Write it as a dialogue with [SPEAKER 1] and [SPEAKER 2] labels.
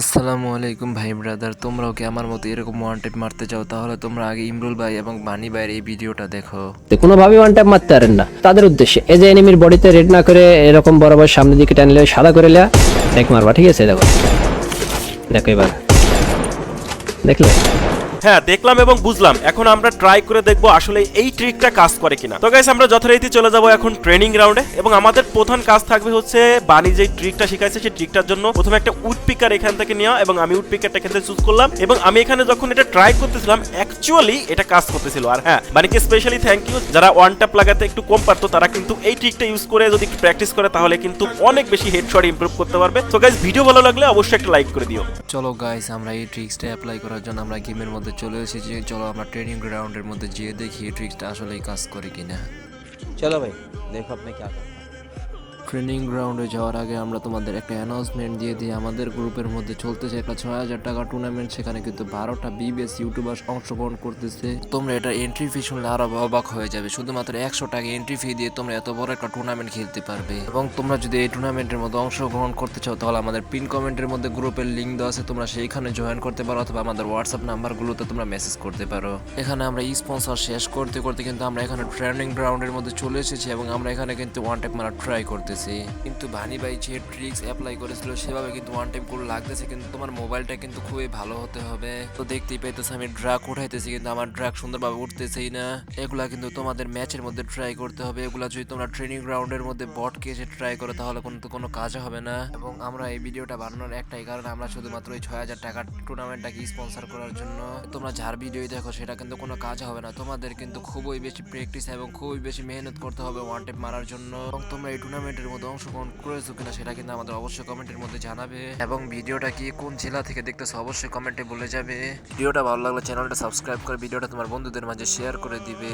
[SPEAKER 1] আসসালামু আলাইকুম ভাই ব্রাদার, তোমরাও কি আমার মতো এরকম ওয়ান টাইপ মারতে চাও? তাহলে তোমরা আগে ইমরুল ভাই এবং বানি ভাইয়ের এই ভিডিওটা দেখো।
[SPEAKER 2] তো কোনোভাবেই ওয়ান ট্যাপ মারতে পারেন না। তাদের উদ্দেশ্যে, এই যে এনিমির বডিতে রেড না করে এরকম বরাবর সামনের দিকে টানলে সাদা করে লেয়া এক মারবা, ঠিক আছে? দেখো। দেখো এবার। দেখলে?
[SPEAKER 3] হ্যাঁ দেখলাম এবং বুঝলাম। এখন আমরা ট্রাই করে দেখব আসলে এই ট্রিকটা কাজ করে কিনা। তো গাইস আমরা যথারীতি চলে যাব এখন ট্রেনিং গ্রাউন্ডে এবং আমাদের প্রধান কাজ থাকবে হচ্ছে বানি যে ট্রিকটা শিখাইছে সেই ট্রিকটার জন্য প্রথমে একটা উড পিকার এখান থেকে নেওয়া এবং আমি উড পিকারটা এখান থেকে চুজ করলাম এবং আমি এখানে যখন এটা ট্রাই করতেছিলাম অ্যাকচুয়ালি এটা কাজ করতেছিল। আর হ্যাঁ বানিকে স্পেশালি থ্যাংক ইউ যারা ওয়ান ট্যাপ লাগাতে একটু কম পারতো, তারা কিন্তু এই ট্রিকটা ইউজ করে যদি প্র্যাকটিস করে, তাহলে কিন্তু অনেক বেশি হেডশট ইমপ্রুভ করতে পারবে। তো গাইস ভিডিও ভালো লাগলে অবশ্যই একটা লাইক করে দিও।
[SPEAKER 1] চলো গাইস আমরা এই ট্রিক্সটা অ্যাপ্লাই করার জন্য আমরা গেমের মধ্যে চলে এসেছি। চলো আমরা ট্রেনিং গ্রাউন্ডের মধ্যে যেয়ে দেখি ট্রিক্সটা আসলেই কাজ করে কিনা।
[SPEAKER 4] চলো ভাই, দেখো আপনি কি
[SPEAKER 1] ট্রেনিং গ্রাউন্ডে যাওয়ার আগে আমরা তোমাদের একটা অ্যানাউন্সমেন্ট দিয়ে দিই। আমাদের গ্রুপের মধ্যে চলতেছে একটা ছয় হাজার টাকা টুর্নামেন্ট সেখানে কিন্তু বারোটা বিবিএস ইউটিউবার অংশগ্রহণ করতেছে। তোমরা এটা এন্ট্রি ফি শুনলে আরও অবাক হয়ে যাবে। শুধুমাত্র একশো টাকা এন্ট্রি ফি দিয়ে তোমরা এত বড় একটা টুর্নামেন্ট খেলতে পারবে। এবং তোমরা যদি এই টুর্নামেন্টের মধ্যে অংশগ্রহণ করতে চাও, তাহলে আমাদের পিন কমেন্টের মধ্যে গ্রুপের লিঙ্ক দেওয়া আছে। তোমরা সেইখানে জয়েন করতে পারো অথবা আমাদের হোয়াটসঅ্যাপ নাম্বারগুলোতে তোমরা মেসেজ করতে পারো। এখানে আমরা স্পন্সর শেষ করতে করতে কিন্তু আমরা এখানে ট্রেনিং গ্রাউন্ডের মধ্যে চলে এসেছি এবং আমরা এখানে কিন্তু ওয়ান টাইম মারা ট্রাই করতেছি। কিন্তু ভানি ভাই যে ট্রিক্স অ্যাপ্লাই করেছিল, সেভাবে কিন্তু ওয়ান টাইম করে লাগতেছে, কিন্তু তোমার মোবাইলটা কিন্তু খুবই ভালো হতে হবে। তো দেখতেই পাইতেছি, আমি ড্রাগ উঠাইতেছি, কিন্তু আমার ড্রাগ সুন্দরভাবে উঠতেছেই না। এগুলা কিন্তু তোমাদের ম্যাচের মধ্যে ট্রাই করতে হবে। এগুলা যদি তোমরা ট্রেনিং গ্রাউন্ডের মধ্যে বটকে এসে ট্রাই করো, তাহলে কিন্তু কোনো কাজ হবে না। এবং আমরা এই ভিডিওটা বানানোর একটাই কারণ, আমরা শুধুমাত্র এই ছয় হাজার টাকার টুর্নামেন্টটাকে স্পন্সর করার জন্য। তোমরা যার ভিডিও দেখো, সেটা কিন্তু কোনো কাজ হবে না। তোমাদের কিন্তু খুবই বেশি প্র্যাকটিস এবং খুবই বেশি মেহনত করতে হবে ওয়ান টেপ মারার জন্য। এবং তোমরা এই টুর্নামেন্টের মধ্যে অংশগ্রহণ করেছ কিনা সেটা কিন্তু আমাদের অবশ্যই কমেন্টের মধ্যে জানাবে। এবং ভিডিওটা কি কোন জেলা থেকে দেখতেছো অবশ্যই কমেন্টে বলে যাবে। ভিডিওটা ভালো লাগলে চ্যানেলটা সাবস্ক্রাইব করে ভিডিওটা তোমার বন্ধুদের মাঝে শেয়ার করে দিবে।